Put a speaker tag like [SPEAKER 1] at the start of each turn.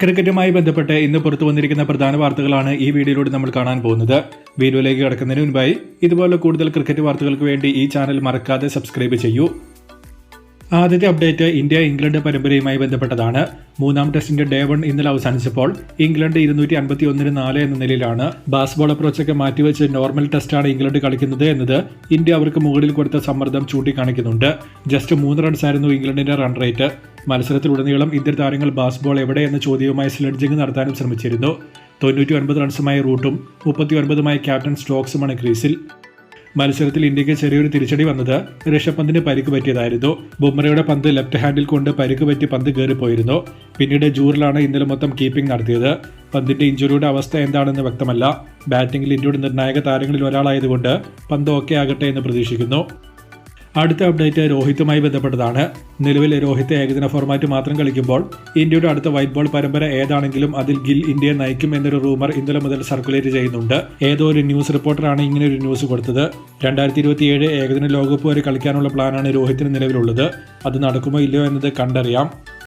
[SPEAKER 1] ക്രിക്കറ്റുമായി ബന്ധപ്പെട്ട് ഇന്ന് പുറത്തു വന്നിരിക്കുന്ന പ്രധാന വാർത്തകളാണ് ഈ വീഡിയോയിലൂടെ നമ്മൾ കാണാൻ പോകുന്നത്. വീഡിയോയിലേക്ക് കടക്കുന്നതിന് മുൻപായി ഇതുപോലെ കൂടുതൽ ക്രിക്കറ്റ് വാർത്തകൾക്ക് വേണ്ടി ഈ ചാനൽ മറക്കാതെ സബ്സ്ക്രൈബ് ചെയ്യൂ. ആദ്യത്തെ അപ്ഡേറ്റ് ഇന്ത്യ ഇംഗ്ലണ്ട് പരമ്പരയുമായി ബന്ധപ്പെട്ടതാണ്. മൂന്നാം ടെസ്റ്റിന്റെ ഡേ വൺ ഇന്നലെ അവസാനിച്ചപ്പോൾ ഇംഗ്ലണ്ട് ഇരുന്നൂറ്റി അൻപത്തി ഒന്നിന് നാല് എന്ന നിലയിലാണ്. ബാസ്ബോൾ അപ്രോച്ചൊക്കെ മാറ്റിവെച്ച് നോർമൽ ടെസ്റ്റാണ് ഇംഗ്ലണ്ട് കളിക്കുന്നത് എന്നത് ഇന്ത്യ അവർക്ക് മുകളിൽ കൊടുത്ത സമ്മർദ്ദം ചൂണ്ടിക്കാണിക്കുന്നുണ്ട്. ജസ്റ്റ് മൂന്ന് റൺസ് ആയിരുന്നു ഇംഗ്ലണ്ടിന്റെ റൺ റേറ്റ് മത്സരത്തിലുടനീളം ഇന്ത്യൻ താരങ്ങൾ ബാസ്ബോൾ എവിടെ എന്ന ചോദ്യവുമായി സ്ലെഡ്ജിംഗ് നടത്താനും ശ്രമിച്ചിരുന്നു. തൊണ്ണൂറ്റി ഒൻപത് റൺസുമായി റൂട്ടും മുപ്പത്തി ഒൻപതുമായി ക്യാപ്റ്റൻ സ്റ്റോക്സുമാണ് ക്രീസിൽ മത്സരത്തിൽ ഇന്ത്യയ്ക്ക് ചെറിയൊരു തിരിച്ചടി വന്നത് ഋഷഭ് പന്തിന് പരിക്ക് പറ്റിയതായിരുന്നു. ബുംറയുടെ പന്ത് ലെഫ്റ്റ് ഹാൻഡിൽ കൊണ്ട് പരിക്ക് പറ്റി പന്ത് കയറിപ്പോയിരുന്നു. പിന്നീട് ജൂറിലാണ് ഇന്നലെ മൊത്തം കീപ്പിംഗ് നടത്തിയത്. പന്തിന്റെ ഇഞ്ചുറിയുടെ അവസ്ഥ എന്താണെന്ന് വ്യക്തമല്ല. ബാറ്റിംഗിൽ ഇന്ത്യയുടെ നിർണായക താരങ്ങളിൽ ഒരാളായതുകൊണ്ട് പന്ത് ഓക്കെ ആകട്ടെ എന്ന് പ്രതീക്ഷിക്കുന്നു. അടുത്ത അപ്ഡേറ്റ് രോഹിത്തുമായി ബന്ധപ്പെട്ടതാണ്. നിലവിൽ രോഹിത് ഏകദിന ഫോർമാറ്റ് മാത്രം കളിക്കുമ്പോൾ ഇന്ത്യയുടെ അടുത്ത വൈറ്റ് ബോൾ പരമ്പര ഏതാണെങ്കിലും അതിൽ ഗിൽ ഇന്ത്യയെ നയിക്കും എന്നൊരു റൂമർ ഇന്നലെ മുതൽ സർക്കുലേറ്റ് ചെയ്യുന്നുണ്ട്. ഏതോ ഒരു ന്യൂസ് റിപ്പോർട്ടറാണ് ഇങ്ങനെ ഒരു ന്യൂസ് കൊടുത്തത്. രണ്ടായിരത്തി ഇരുപത്തിയേഴ് ഏകദിന ലോകകപ്പ് വരെ കളിക്കാനുള്ള പ്ലാനാണ് രോഹിത്തിന് നിലവിലുള്ളത്. അത് നടക്കുമോ ഇല്ലയോ എന്നത് കണ്ടറിയാം.